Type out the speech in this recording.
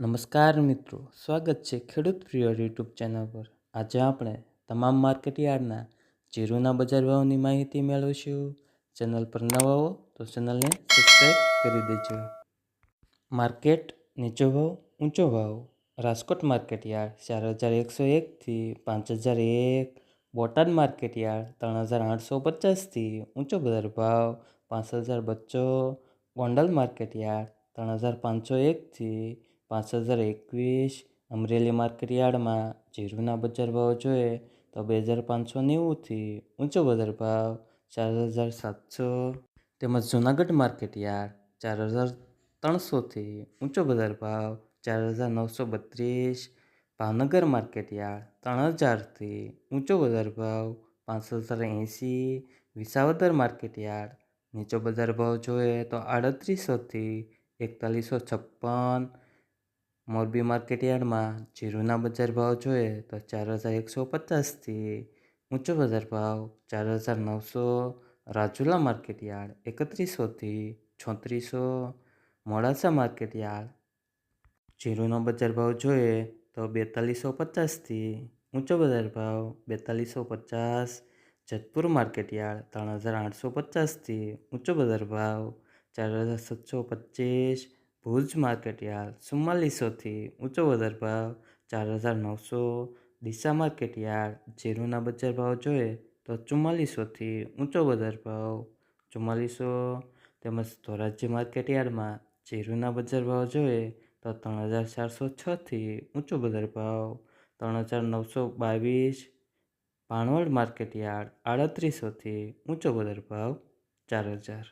નમસ્કાર મિત્રો, સ્વાગત છે ખેડૂત પ્રિય યુટ્યુબ ચેનલ પર. આજે આપણે તમામ માર્કેટ યાર્ડના જીરુના બજાર ભાવની માહિતી મેળવીશું. ચેનલ પર નવા હો તો ચેનલને સબસ્ક્રાઈબ કરી દેજો. માર્કેટ નીચો ભાવ, ઊંચો ભાવ. રાજકોટ માર્કેટ યાર્ડ ચાર હજાર એકસો એકથી પાંચ હજાર એક. બોટાદ માર્કેટ યાર્ડ ત્રણ હજાર આઠસો પચાસથી ઊંચો બજાર ભાવ પાંચ હજાર બચ્ચો ગોંડલ માર્કેટ યાર્ડ ત્રણ હજાર પાંચસો એકથી પાંચ હજાર એકવીસ અમરેલી માર્કેટ યાર્ડમાં જીરુના બજાર ભાવ જોઈએ તો બે હજાર પાંચસો નેવુંથી ઊંચો બજાર ભાવ ચાર હજાર સાતસો તેમજ જૂનાગઢ માર્કેટ યાર્ડ ચાર હજાર ત્રણસોથી ઊંચો બજાર ભાવ ચાર હજાર નવસો બત્રીસ ભાવનગર માર્કેટ યાર્ડ ત્રણ હજારથી ઊંચો બજાર ભાવ પાંચ હજાર એંસી વિસાવદર માર્કેટ યાર્ડ નીચો બજાર ભાવ જોઈએ તો આડત્રીસોથી એકતાલીસો છપ્પન મોરબી માર્કેટ યાર્ડમાં જીરુના બજાર ભાવ જોઈએ તો ચાર હજાર એકસો પચાસથી ઊંચો બજાર ભાવ ચાર હજાર નવસો. રાજુલા માર્કેટ યાર્ડ એકત્રીસોથી છોત્રીસો. મોડાસા માર્કેટ યાર્ડ જીરુનો બજાર ભાવ જોઈએ તો બેતાલીસો પચાસથી ઊંચો બજાર ભાવ બેતાલીસો પચાસ. જેતપુર માર્કેટ યાર્ડ ત્રણ હજાર આઠસો પચાસથી ઊંચો બજાર ભાવ ચાર હજાર સાતસો પચીસ. ભુજ માર્કેટ યાર્ડ ચુમ્માલીસોથી ઊંચો વધાર ભાવ ચાર હજાર નવસો. ડીસા માર્કેટ યાર્ડ જીરુના બજાર ભાવ જોઈએ તો ચુમ્માલીસોથી ઊંચો વધાર ભાવ ચુમ્માલીસો. તેમજ ધોરાજી માર્કેટ યાર્ડમાં જીરુના બજાર ભાવ જોઈએ તો ત્રણ હજાર ચારસો છથી ઊંચો બજાર ભાવ ત્રણ હજાર નવસો બાવીસ. ભાણવડ માર્કેટ યાર્ડ આડત્રીસોથી ઊંચો બજાર ભાવ ચાર હજાર.